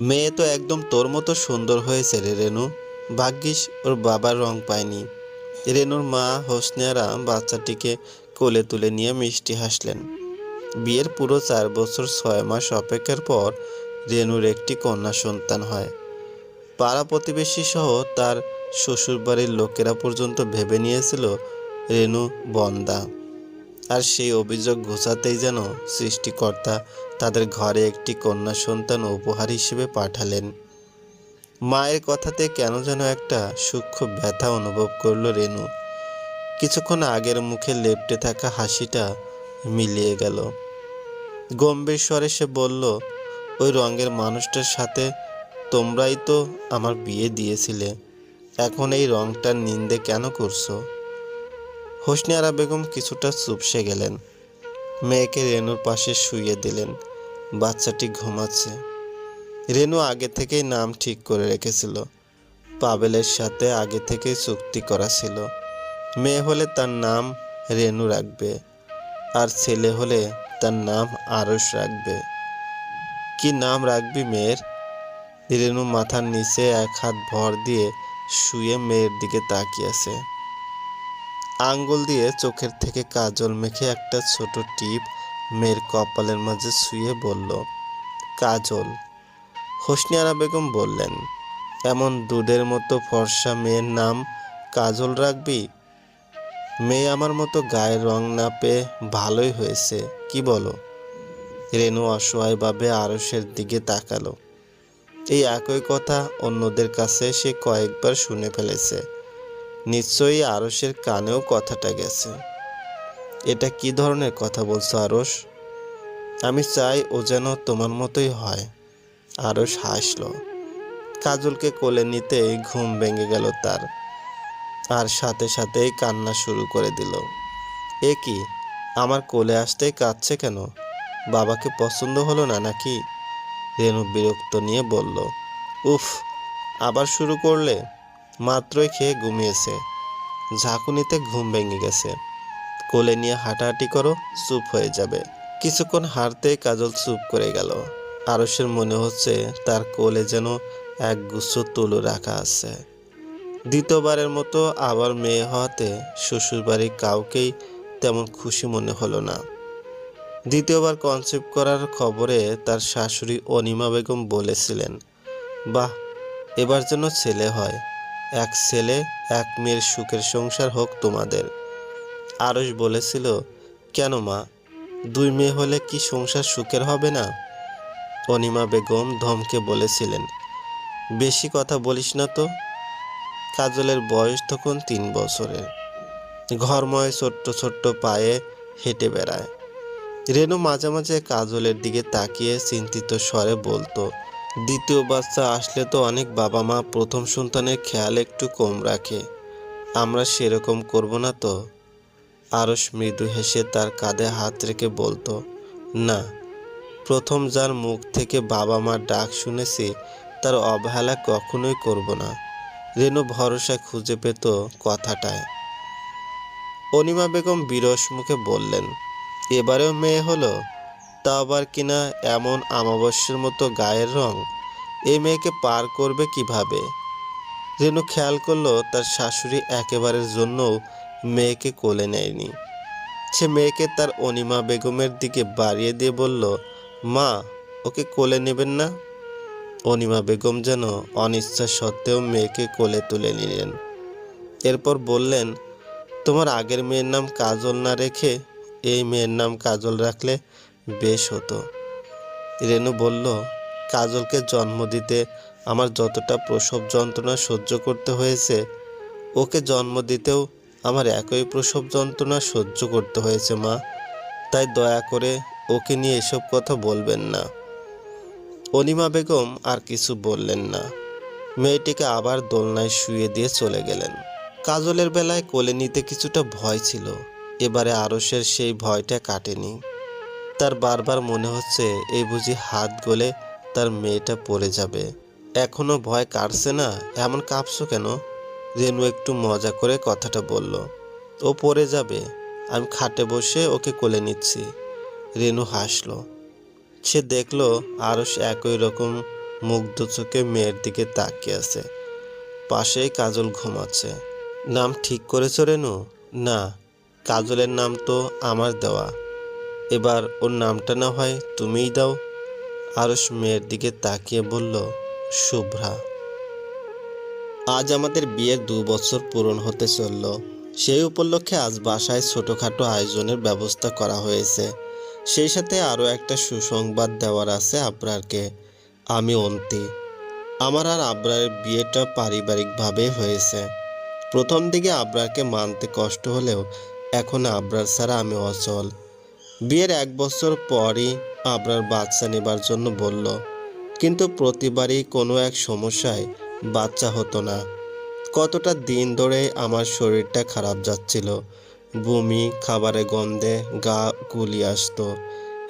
মেয়ে তো একদম তোর মতো সুন্দর হয়েছে রে রেনু। ভাগ্যিস ওর বাবার রং পায়নি। রেনুর মা হোসনিয়ারা বাচ্চাটিকে কোলে তুলে নিয়ে মিষ্টি হাসলেন। বিয়ের পুরো চার বছর ছয় মাস অপেক্ষার পর রেনুর একটি কন্যা সন্তান হয়। পাড়া প্রতিবেশী সহ তার শ্বশুরবাড়ির লোকেরা পর্যন্ত ভেবে নিয়েছিল রেনু বন্দা। আর সেই অভিযোগ ঘোষাতেই যেন সৃষ্টিকর্তা তাদের ঘরে একটি কন্যা সন্তান উপহার হিসেবে পাঠালেন। মায়ের কথাতে কেন যেন একটা সূক্ষ্ম ব্যথা অনুভব করল রেনু। কিছুক্ষণ আগের মুখে লেপ্টে থাকা হাসিটা মিলিয়ে গেল। গম্ভীর স্বরে সে বলল, ওই রঙের মানুষটার সাথে তোমরাই তো আমার বিয়ে দিয়েছিলে। এখন এই রংটার নিন্দে কেন করছ? হোসনে আরা বেগম কিছুটা চুপসে গেলেন। মেয়েকে রেনুর পাশে শুয়ে দিলেন। বাচ্চাটি ঘুমাচ্ছে। রেনু আগে থেকেই নাম ঠিক করে রেখেছিল। পাবেলের সাথে আগে থেকেই চুক্তি করা ছিল। মেয়ে হলে তার নাম রেনু রাখবে, আর ছেলে হলে তার নাম আরস রাখবে। কি নাম রাখবি মেয়ের? রেনু মাথার নিচে এক হাত ভর দিয়ে শুয়ে মেয়ের দিকে তাকিয়েছে। আঙ্গুল দিয়ে চোখের থেকে কাজল মেখে একটা ছোট টিপ মেয়ের কপালের মাঝে শুয়ে বলল, কাজল। হোসনিয়ারা বেগম বললেন, এমন দুধের মতো ফর্সা মেয়ের নাম কাজল রাখবি? মেয়ে আমার মতো গায়ের রং না পেয়ে ভালোই হয়েছে, কি বলো? রেনু অসহায়ভাবে আরসের দিকে তাকালো। এই একই কথা অন্যদের কাছে সে কয়েকবার শুনে ফেলেছে। নিশ্চয়ই আরসের কানেও কথাটা গেছে। এটা কি ধরনের কথা বলছো আরস আমি চাই ও যেন তোমার মতোই হয়। আরস হাসল। কাজলকে কোলে নিতেই ঘুম ভেঙে গেল তার। আর সাথে সাথেই কান্না শুরু করে দিল। এ কি, আমার কোলে আসতেই কাঁদছে কেন? বাবাকে পছন্দ হলো না নাকি? রেনু বিরক্ত নিয়ে বলল, উফ, আবার শুরু করলে? মাত্রই খেয়ে ঘুমিয়েছে। ঝাঁকুনিতে ঘুম ভেঙে গেছে। কোলে নিয়ে হাঁটাহাঁটি করো, চুপ হয়ে যাবে। কিছুক্ষণ হাঁটতেই কাজল চুপ করে গেল। আরসের মনে হচ্ছে তার কোলে যেন এক গুচ্ছ তুলো রাখা আছে। দ্বিতীয়বারের মতো আবার মেয়ে হওয়াতে শ্বশুরবাড়ির কাউকেই তেমন খুশি মনে হলো না। দ্বিতীয়বার কনসেপ্ট করার খবরে তার শাশুড়ি অনিমা বেগম বলেছিলেন, বাহ, এবার যেন ছেলে হয়। এক ছেলে, এক মেয়ের সুখের সংসার হোক তোমাদের। আরস বলেছিল, কেন মা? দুই মেয়ে হলে কি সংসার সুখের হবে না? অনিমা বেগম ধমকে বলেছিলেন, বেশি কথা বলিস না তো। কাজলের বয়স তখন তিন বছরের। ঘরময় ছোট্ট ছোট্ট পায়ে হেঁটে বেড়ায়। রেনু মাঝে মাঝে কাজলের দিকে তাকিয়ে চিন্তিত স্বরে বলতো, দ্বিতীয় বাচ্চা আসলে তো অনেক বাবা মা প্রথম সন্তানের খেয়াল একটু কম রাখে। আমরা সেরকম করব না তো। আরস মৃদু হেসে তার কাঁধে হাত রেখে বলতো, না, প্রথম যার মুখ থেকে বাবা মার ডাক শুনেছি, তার অবহেলা কখনোই করব না। রেনু ভরসা খুঁজে পেত কথাটায়। অনিমা বেগম বিরস মুখে বললেন, এবারেও মেয়ে হলো? তা আবার কিনা এমন আমাবস্যার মতো গায়ের রং? এই মেয়েকে পার করবে কীভাবে? রেনু খেয়াল করল তার শাশুড়ি একেবারের জন্যও মেয়েকে কোলে নেয়নি। সে মেয়েকে তার অনিমা বেগমের দিকে বাড়িয়ে দিয়ে বলল, মা, ওকে কোলে নেবেন না? অনিমা বেগম যেন অনিচ্ছা সত্ত্বেও মেয়েকে কোলে তুলে নিলেন। এরপর বললেন, তোমার আগের মেয়ের নাম কাজল না রেখে এই মেয়ের নাম কাজল রাখলে বেশ হতো। রেনু বলল, কাজলকে জন্ম দিতে আমার যতটা প্রসব যন্ত্রণা সহ্য করতে হয়েছে, ওকে জন্ম দিতেও আমার একই প্রসব যন্ত্রণা সহ্য করতে হয়েছে, মা। তাই দয়া করে ওকে নিয়ে এসব কথা বলবেন না। অনিমা বেগম আর কিছু বললেন না। মেয়েটিকে আবার দোলনায় শুয়ে দিয়ে চলে গেলেন। কাজলের বেলায় কোলে নিতে কিছুটা ভয় ছিল। এবারে আরসের সেই ভয়টা কাটেনি। তার বারবার মনে হচ্ছে এই বুঝি হাত গলে তার মেয়েটা পড়ে যাবে। এখনও ভয় কাটছে না? এমন কাঁপছো কেন? রেনু একটু মজা করে কথাটা বলল, ও পড়ে যাবে, আমি খাটে বসে ওকে কোলে নিচ্ছি। রেনু হাসলো। সে দেখল আরস একই রকম মুগ্ধ চোখে মেয়ের দিকে তাকিয়ে আছে। পাশেই কাজল ঘুমাচ্ছে। নাম ঠিক করেছ রেনু? না, কাজলের নাম তো আমার দেওয়া। এবার ওর নামটা না হয় তুমিই দাও। আরস মেয়ের দিকে তাকিয়ে বলল, শুভ্রা। আজ আমাদের বিয়ের দু বছর পূরণ হতে চলল। সেই উপলক্ষে আজ বাসায় ছোটোখাটো আয়োজনের ব্যবস্থা করা হয়েছে। সেই সাথে আরও একটা সুসংবাদ দেওয়ার আছে আবরারকে। আমি অন্তি। আমার আর আবরারের বিয়েটা পারিবারিকভাবে হয়েছে। প্রথম দিকে আবরারকে মানতে কষ্ট হলেও এখন আবরার ছাড়া আমি অচল। বিয়ের এক বছর পরই আবরার বাচ্চা নেবার জন্য বলল, কিন্তু প্রতিবারই কোনো এক সমস্যায় বাচ্চা হতো না। কতটা দিন ধরে আমার শরীরটা খারাপ যাচ্ছিল। বমি খাবারের গন্ধে গা গুলি আসতো।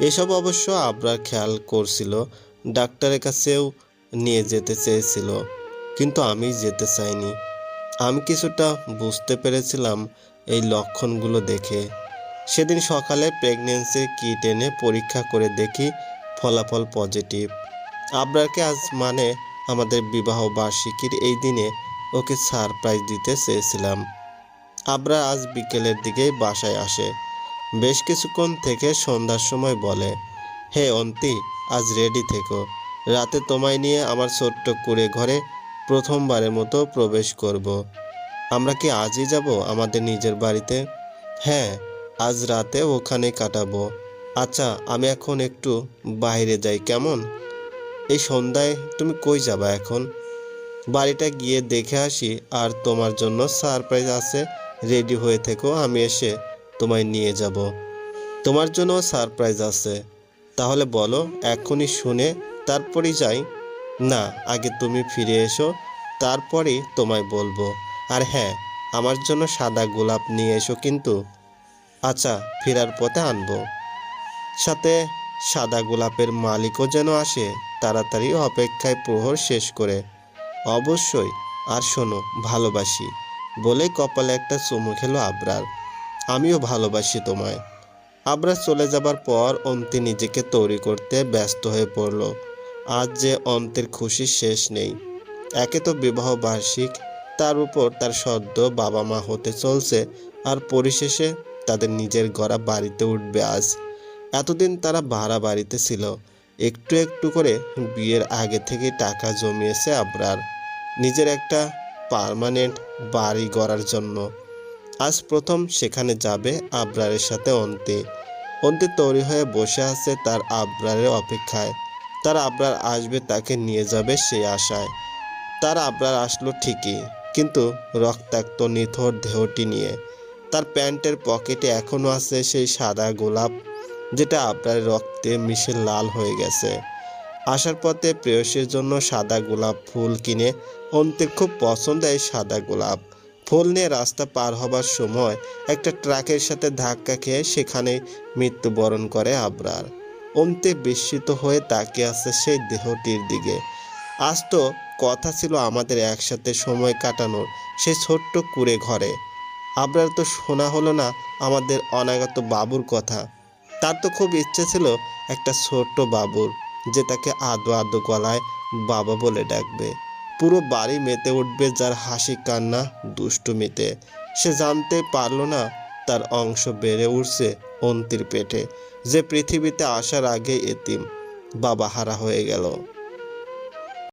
এসব অবশ্য আবরার খেয়াল করছিল, ডাক্তারের কাছেও নিয়ে যেতে চেয়েছিল, কিন্তু আমি যেতে চাইনি। আমি কিছুটা বুঝতে পেরেছিলাম এই লক্ষণগুলো দেখে। সেদিন সকালে প্রেগনেন্সির কিট এনে পরীক্ষা করে দেখি ফলাফল পজিটিভ। আবরারকে আজ মানে আমাদের বিবাহ বার্ষিকীর এই দিনে ওকে সারপ্রাইজ দিতে চেয়েছিলাম। আবরা আজ বিকেলের দিকেই বাসায় আসে। বেশ কিছুক্ষণ থেকে সন্ধ্যার সময় বলে, হে অন্তি, আজ রেডি থেকো। রাতে তোমায় নিয়ে আমার ছোট্ট কুড়ে ঘরে প্রথমবারের মতো প্রবেশ করব। আমরা কি আজই যাব আমাদের নিজের বাড়িতে? হ্যাঁ আজ রাতে ওখানে কাটাবো। আচ্ছা আমি এখন একটু বাইরে যাই, কেমন? এই সন্ধ্যায় তুমি কই যাবা এখন? বাড়িটা গিয়ে দেখে আসি, আর তোমার জন্য সারপ্রাইজ আছে। রেডি হয়ে থেকো, আমি এসে তোমায় নিয়ে যাব। তোমার জন্য সারপ্রাইজ আছে। তাহলে বলো, এখনই শুনে তারপরই যাই। না, আগে তুমি ফিরে এসো, তারপরেই তোমায় বলব। আর হ্যাঁ আমার জন্য সাদা গোলাপ নিয়ে এসো কিন্তু। আচ্ছা ফেরার পথে আনব। সাথে সাদা গোলাপের মালিকও যেন আসে, তাড়াতাড়ি অপেক্ষায় প্রহর শেষ করে। অবশ্যই, আর শোনো, ভালোবাসি। বলে কপালে একটা চুমু খেলো আবরার। আমিও ভালোবাসি তোমায়। আবরার চলে যাবার পর অন্তি নিজেকে তৈরি করতে ব্যস্ত হয়ে পড়ল। আজ যে অন্তের খুশি শেষ নেই। একে তো বিবাহ বার্ষিক, তার উপর তার সদ্য বাবা মা হতে চলছে, আর পরিশেষে তাদের নিজের গড়া বাড়িতে উঠবে আজ। এতদিন তারা ভাড়া বাড়িতে ছিল। একটু একটু করে বিয়ের আগে থেকে টাকা জমিয়েছে আবরার, নিজের একটা পার্মানেন্ট বাড়ি গড়ার জন্য। আজ প্রথম সেখানে যাবে আবরারের সাথে অন্তে। অন্তে তৈরি হয়ে বসে আছে তার আবরারের অপেক্ষায়। তার আবরার আসবে, তাকে নিয়ে যাবে সেই আশায়। তার আবরার আসলো ঠিকই, কিন্তু রক্তাক্ত নিথর দেহটি নিয়ে। তার প্যান্টের পকেটে এখনও আছে সেই সাদা গোলাপ যেটা আবরারের রক্তে মিশে লাল হয়ে গেছে। আসার পথে প্রেয়সীর জন্য সাদা গোলাপ ফুল কিনে অন্তের খুব পছন্দ এই সাদা গোলাপ। ফুল নিয়ে রাস্তা পার হবার সময় একটা ট্রাকের সাথে ধাক্কা খেয়ে সেখানে মৃত্যুবরণ করে আবরার। অন্তে বিস্মিত হয়ে তাকিয়ে আছে সেই দেহটির দিকে। আজ তো কথা ছিল আমাদের একসাথে সময় কাটানোর সেই ছোট্ট কুড়ে ঘরে। আবরার তো শোনা হলো না আমাদের অনাগত বাবুর কথা। তার তো খুব ইচ্ছে ছিল একটা ছোট্ট বাবুর, যে তাকে আদো আদো গলায় বাবা বলে ডাকবে। পুরো বাড়ি মেতে উঠবে যার হাসি কান্না দুষ্টুমিতে। সে জানতে পারল না তার অংশ বেড়ে উঠছে অন্তির পেটে, যে পৃথিবীতে আসার আগে এতিম। বাবা হারা হয়ে গেল।